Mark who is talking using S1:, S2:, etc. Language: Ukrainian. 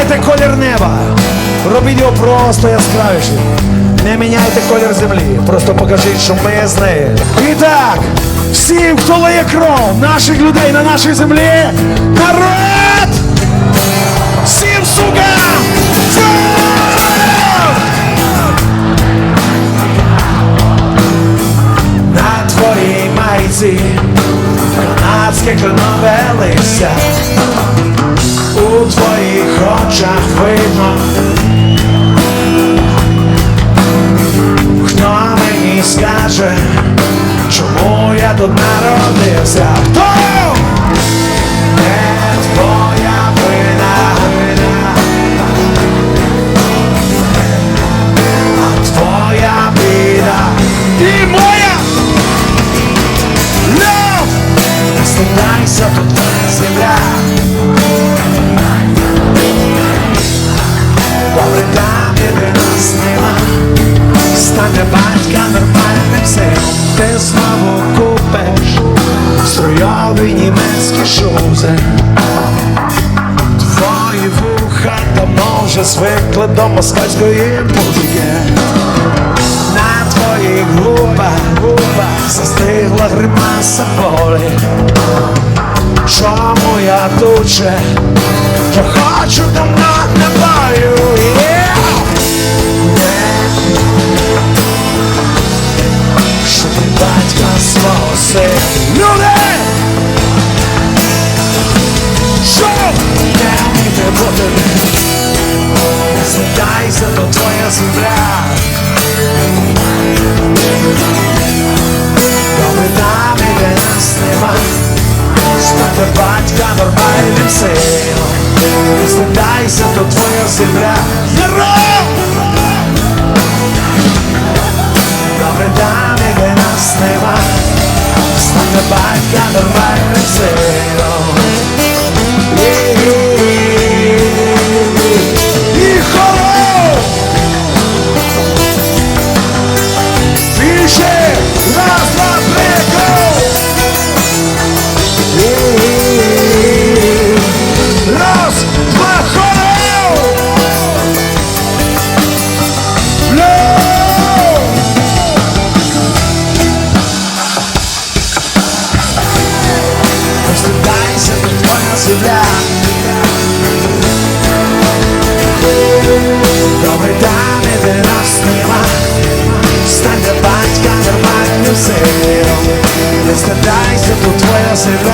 S1: міняйте колір неба. Робіть його просто яскравішим. Не міняйте колір землі. Просто покажіть, що ми з нею. І так, всім, хто лає кров наших людей на нашій землі. Народ! Всім сука! На твоїй майці канадське кленове листя очах видно. Хто мені скаже, чому я тут народився? Хто? Не твоя вина, вина, твоя біда і моя. Love! Стидайся, тут німецькі Твої вуха давно вже звикли до москальської музики. На твоїх губах, губах застигла гримаса болі. Чому я тут ще? Я хочу давно не бою Що ти батька свого Що? Не Не звертайся, то твоя земля. Добре там, де нас нема. Стати батька нормальним сином. Звертайся, то твоя земля. Народ! Земля Добре там, де нас нема Стань для батька нормальним сином Не стидайся, тут твоя земля